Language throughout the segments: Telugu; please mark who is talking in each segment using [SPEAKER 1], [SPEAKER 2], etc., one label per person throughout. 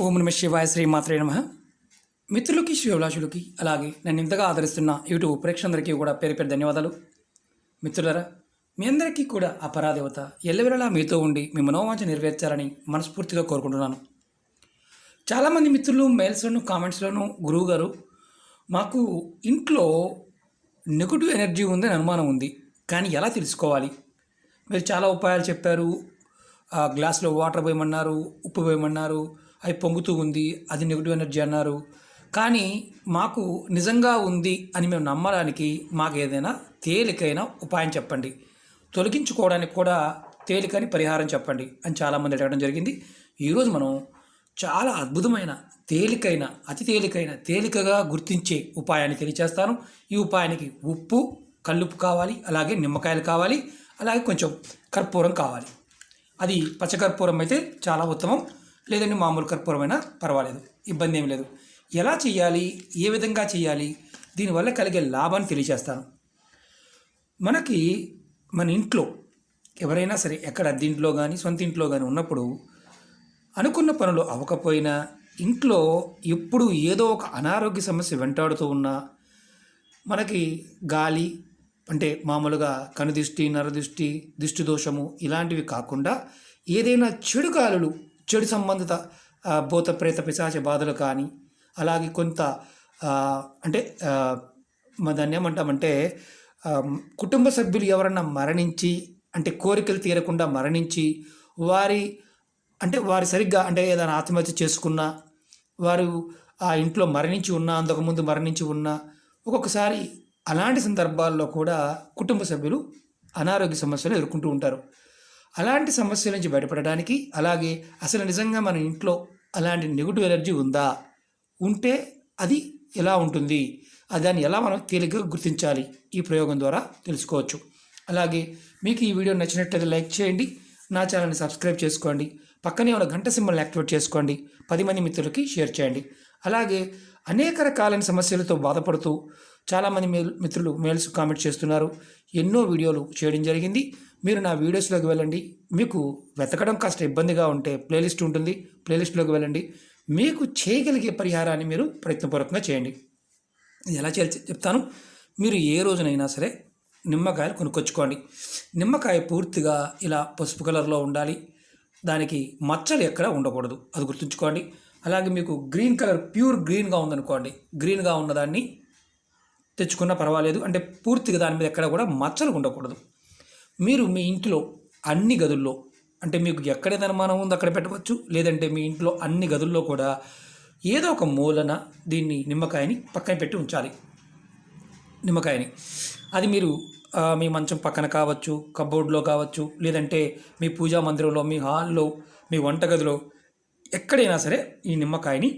[SPEAKER 1] ఓం నమ శివాయ శ్రీ మాత్రే నమ. మిత్రులకి శ్రీభిలాషులకి అలాగే నన్ను ఇంతగా ఆదరిస్తున్న యూట్యూబ్ ప్రేక్షకులందరికీ కూడా పేరు పేరు ధన్యవాదాలు. మిత్రులరా మీ అందరికీ కూడా అపరాదేవత పరాదేవత మీతో ఉండి మీ మనోవాంఛ నెరవేర్చాలని మనస్ఫూర్తిగా కోరుకుంటున్నాను. చాలామంది మిత్రులు మెయిల్స్లోను కామెంట్స్లోను గురువు గారు మాకు ఇంట్లో నెగటివ్ ఎనర్జీ ఉందని అనుమానం ఉంది. కానీ ఎలా తెలుసుకోవాలి? మీరు చాలా ఉపాయాలు చెప్పారు. ఆ గ్లాస్లో వాటర్ పోయమన్నారు ఉప్పు పోయమన్నారు అవి పొంగుతూ ఉంది అది నెగిటివ్ ఎనర్జీ అన్నారు. కానీ మాకు నిజంగా ఉంది అని మేము నమ్మడానికి మాకు ఏదైనా తేలికైన ఉపాయం చెప్పండి. తొలగించుకోవడానికి కూడా తేలికని పరిహారం చెప్పండి అని చాలామంది అడగడం జరిగింది. ఈరోజు మనం చాలా అద్భుతమైన తేలికైన అతి తేలికైన తేలికగా గుర్తించే ఉపాయాన్ని తెలియచేస్తాను. ఈ ఉపాయానికి ఉప్పు కల్లుప్పు కావాలి అలాగే నిమ్మకాయలు కావాలి అలాగే కొంచెం కర్పూరం కావాలి. అది పచ్చకర్పూరం అయితే చాలా ఉత్తమం. లేదంటే మామూలు కర్పూరమైనా పర్వాలేదు. ఇబ్బంది ఏం లేదు. ఎలా చేయాలి ఏ విధంగా చేయాలి దీనివల్ల కలిగే లాభాన్ని తెలియజేస్తాను మనకి మన ఇంట్లో ఎవరైనా సరే ఎక్కడ దీంట్లో కానీ సొంత ఇంట్లో కానీ ఉన్నప్పుడు అనుకున్న పనులు అవ్వకపోయినా ఇంట్లో ఎప్పుడు ఏదో ఒక అనారోగ్య సమస్య వెంటాడుతూ ఉన్నా మనకి గాలి అంటే మామూలుగా కనుదిష్టి నరదృష్టి దిష్టి దోషము ఇలాంటివి కాకుండా ఏదైనా చెడు గాలులు చెడు సంబంధిత భూత ప్రేత పిశాచ బాధలు కానీ అలాగే కొంత అంటే మన దాన్ని ఏమంటామంటే కుటుంబ సభ్యులు ఎవరన్నా మరణించి అంటే కోరికలు తీరకుండా మరణించి వారి అంటే వారి సరిగ్గా అంటే ఏదైనా ఆత్మహత్య చేసుకున్నా వారు ఆ ఇంట్లో మరణించి ఉన్నా అంతకుముందు మరణించి ఉన్నా ఒక్కొక్కసారి అలాంటి సందర్భాల్లో కూడా కుటుంబ సభ్యులు అనారోగ్య సమస్యలు ఎదుర్కొంటూ ఉంటారు. అలాంటి సమస్యల నుంచి బయటపడడానికి అలాగే అసలు నిజంగా మన ఇంట్లో అలాంటి నెగిటివ్ ఎనర్జీ ఉందా? ఉంటే అది ఎలా ఉంటుంది? దాన్ని ఎలా మనం తేలిగ్గా గుర్తించాలి? ఈ ప్రయోగం ద్వారా తెలుసుకోవచ్చు. అలాగే మీకు ఈ వీడియో నచ్చినట్లయితే లైక్ చేయండి. నా ఛానల్ని సబ్స్క్రైబ్ చేసుకోండి. పక్కనే ఉన్న గంట సింబల్ని యాక్టివేట్ చేసుకోండి. పది మంది మిత్రులకి షేర్ చేయండి. అలాగే అనేక రకాలైన సమస్యలతో బాధపడుతూ చాలామంది మిత్రులు మెయిల్స్ కామెంట్ చేస్తున్నారు. ఎన్నో వీడియోలు చేయడం జరిగింది. మీరు నా వీడియోస్లోకి వెళ్ళండి. మీకు వెతకడం కాస్త ఇబ్బందిగా ఉంటే ప్లేలిస్ట్ ఉంటుంది. ప్లేలిస్ట్లోకి వెళ్ళండి. మీకు చేయగలిగే పరిహారాన్ని మీరు ప్రయత్నపూర్వకంగా చేయండి. ఇది ఎలా చేయాలి చెప్తాను. మీరు ఏ రోజునైనా సరే నిమ్మకాయలు కొనుక్కొచ్చుకోండి. నిమ్మకాయ పూర్తిగా ఇలా పసుపు కలర్లో ఉండాలి. దానికి మచ్చలు ఎక్కడ ఉండకూడదు. అది గుర్తుంచుకోండి. అలాగే మీకు గ్రీన్ కలర్ ప్యూర్ గ్రీన్గా ఉందనుకోండి. గ్రీన్గా ఉన్నదాన్ని తెచ్చుకున్నా పర్వాలేదు. అంటే పూర్తిగా దాని మీద ఎక్కడ కూడా మచ్చలు ఉండకూడదు. మీరు మీ ఇంట్లో అన్ని గదుల్లో అంటే మీకు ఎక్కడైతే అనుమానం ఉందో అక్కడ పెట్టవచ్చు. లేదంటే మీ ఇంట్లో అన్ని గదుల్లో కూడా ఏదో ఒక మూలన దీన్ని నిమ్మకాయని పక్కన పెట్టి ఉంచాలి. నిమ్మకాయని. అది మీరు మీ మంచం పక్కన కావచ్చు కబోర్డ్లో కావచ్చు లేదంటే మీ పూజా మందిరంలో మీ హాల్లో మీ వంటగదిలో ఎక్కడైనా సరే ఈ నిమ్మకాయని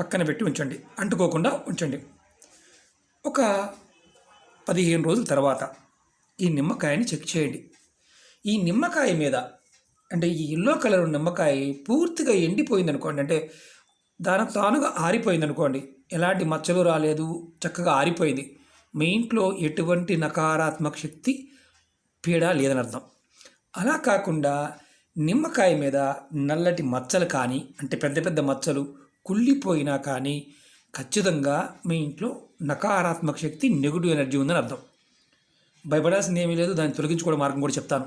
[SPEAKER 1] పక్కన పెట్టి ఉంచండి. అంటుకోకుండా ఉంచండి. ఒక పదిహేను రోజుల తర్వాత ఈ నిమ్మకాయని చెక్ చేయండి. ఈ నిమ్మకాయ మీద అంటే ఈ ఎల్లో కలర్ నిమ్మకాయ పూర్తిగా ఎండిపోయింది అనుకోండి అంటే దానికి తానుగా ఆరిపోయింది అనుకోండి ఎలాంటి మచ్చలు రాలేదు చక్కగా ఆరిపోయింది. మీ ఇంట్లో ఎటువంటి నకారాత్మక శక్తి పీడ లేదని అర్థం. అలా కాకుండా నిమ్మకాయ మీద నల్లటి మచ్చలు కానీ అంటే పెద్ద పెద్ద మచ్చలు కుళ్ళిపోయినా కానీ ఖచ్చితంగా మీ ఇంట్లో నకారాత్మక శక్తి నెగిటివ్ ఎనర్జీ ఉందని అర్థం. భయపడాల్సింది ఏమీ లేదు దాన్ని తొలగించుకోవడం మార్గం కూడా చెప్తాను.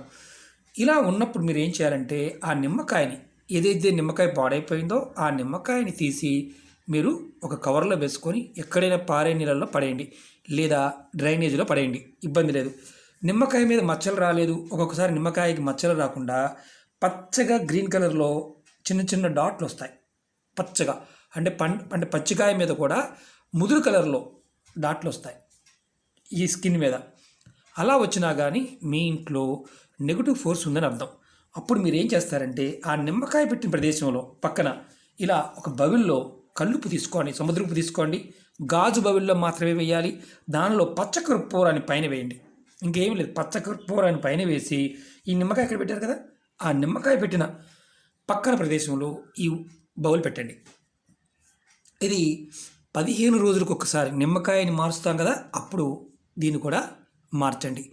[SPEAKER 1] ఇలా ఉన్నప్పుడు మీరు ఏం చేయాలంటే ఆ నిమ్మకాయని ఏదైతే నిమ్మకాయ పాడైపోయిందో ఆ నిమ్మకాయని తీసి మీరు ఒక కవర్లో వేసుకొని ఎక్కడైనా పారే నీళ్ళల్లో పడేయండి. లేదా డ్రైనేజీలో పడేయండి. ఇబ్బంది లేదు. నిమ్మకాయ మీద మచ్చలు రాలేదు. ఒక్కొక్కసారి నిమ్మకాయకి మచ్చలు రాకుండా పచ్చగా గ్రీన్ కలర్లో చిన్న చిన్న డాట్లు వస్తాయి. పచ్చగా. అంటే పం అంటే పచ్చికాయ మీద కూడా ముదురు కలర్లో డాట్లు వస్తాయి ఈ స్కిన్ మీద. అలా వచ్చినా కానీ మీ ఇంట్లో నెగిటివ్ ఫోర్స్ ఉందని అర్థం. అప్పుడు మీరు ఏం చేస్తారంటే ఆ నిమ్మకాయ పెట్టిన ప్రదేశంలో పక్కన ఇలా ఒక బవిల్లో కల్లుపు తీసుకోండి సముద్రపు తీసుకోండి. గాజు బవిల్లో మాత్రమే వేయాలి. దానిలో పచ్చకర్పూరాన్ని పైన వేయండి. ఇంకేం లేదు. పచ్చకర్పూరాన్ని పైన వేసి ఈ నిమ్మకాయ ఇక్కడ పెట్టారు కదా? ఆ నిమ్మకాయ పెట్టిన పక్కన ప్రదేశంలో ఈ బౌల్ పెట్టండి. ఇది పదిహేను రోజులకు ఒకసారి నిమ్మకాయని మారుస్తాం కదా అప్పుడు దీన్ని కూడా మార్చండి.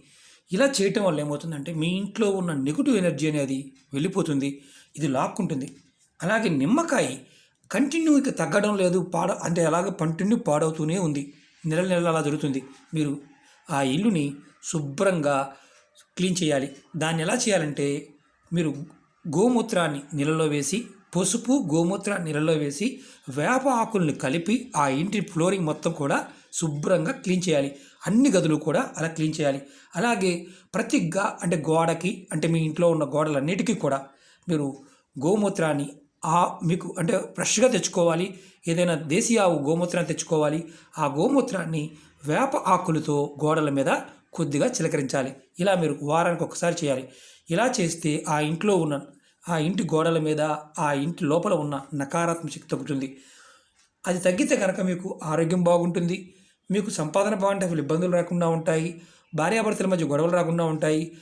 [SPEAKER 1] ఇలా చేయటం వల్ల ఏమవుతుందంటే మీ ఇంట్లో ఉన్న నెగిటివ్ ఎనర్జీ అనేది వెళ్ళిపోతుంది ఇది లాక్కుంటుంది. అలాగే నిమ్మకాయ కంటిన్యూ ఇక తగ్గడం లేదు పాడ అంటే అలాగే కంటిన్యూ పాడవుతూనే ఉంది. నెల నెల అలా జరుగుతుంది. మీరు ఆ ఇల్లుని శుభ్రంగా క్లీన్ చేయాలి. దాన్ని ఎలా చేయాలంటే మీరు గోమూత్రాన్ని నీళ్ళలో వేసి పసుపు గోమూత్ర నీళ్ళలో వేసి వేప ఆకుల్ని కలిపి ఆ ఇంటి ఫ్లోరింగ్ మొత్తం కూడా శుభ్రంగా క్లీన్ చేయాలి. అన్ని గదులు కూడా అలా క్లీన్ చేయాలి. అలాగే ప్రతి గా అంటే గోడకి అంటే మీ ఇంట్లో ఉన్న గోడలన్నిటికీ కూడా మీరు గోమూత్రాన్ని ఆ మీకు అంటే ఫ్రెష్గా తెచ్చుకోవాలి. ఏదైనా దేశీయ ఆవు గోమూత్రాన్ని తెచ్చుకోవాలి. ఆ గోమూత్రాన్ని వేప ఆకులతో గోడల మీద కొద్దిగా చిలకరించాలి. ఇలా మీరు వారానికి ఒకసారి చేయాలి. ఇలా చేస్తే ఆ ఇంట్లో ఉన్న ఆ ఇంటి గోడల మీద ఆ ఇంటి లోపల ఉన్న నకారాత్మక శక్తి తగ్గుతుంది. అది తగ్గితే కనుక మీకు ఆరోగ్యం బాగుంటుంది. మీకు సంపాదన బాగుంటే అసలు ఇబ్బందులు రాకుండా ఉంటాయి. భార్యాభర్తల మధ్య గొడవలు రాకుండా ఉంటాయి.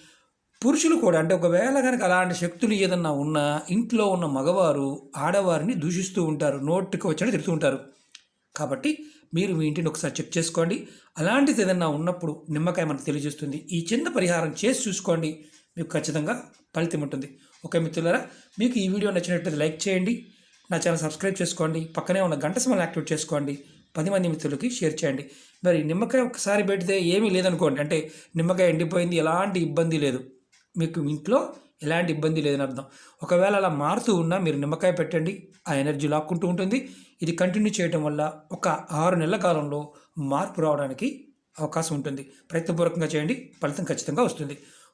[SPEAKER 1] పురుషులు కూడా అంటే ఒకవేళ కనుక అలాంటి శక్తులు ఏదన్నా ఉన్నా ఇంట్లో ఉన్న మగవారు ఆడవారిని దూషిస్తూ ఉంటారు. నోటికి వచ్చినట్టు తిడుతూ ఉంటారు. కాబట్టి మీరు మీ ఇంటిని ఒకసారి చెక్ చేసుకోండి. అలాంటిది ఏదన్నా ఉన్నప్పుడు నిమ్మకాయ మనకు తెలియజేస్తుంది. ఈ చిన్న పరిహారం చేసి చూసుకోండి. మీకు ఖచ్చితంగా ఫలితం ఉంటుంది. ఓకే మిత్రులారా మీకు ఈ వీడియో నచ్చినట్లయితే లైక్ చేయండి. నా ఛానల్ సబ్స్క్రైబ్ చేసుకోండి. పక్కనే ఉన్న గంట సమయం యాక్టివేట్ చేసుకోండి. పది మంది మిత్రులకి షేర్ చేయండి. మరి నిమ్మకాయ ఒకసారి పెడితే ఏమీ లేదనుకోండి. అంటే నిమ్మకాయ ఎండిపోయింది ఎలాంటి ఇబ్బంది లేదు. మీకు ఇంట్లో ఎలాంటి ఇబ్బంది లేదని అర్థం. ఒకవేళ అలా మారుతూ ఉన్నా మీరు నిమ్మకాయ పెట్టండి. ఆ ఎనర్జీ లాక్కుంటూ ఉంటుంది. ఇది కంటిన్యూ చేయడం వల్ల ఒక ఆరు నెలల కాలంలో మార్పు రావడానికి అవకాశం ఉంటుంది. ప్రయత్నపూర్వకంగా చేయండి. ఫలితం ఖచ్చితంగా వస్తుంది.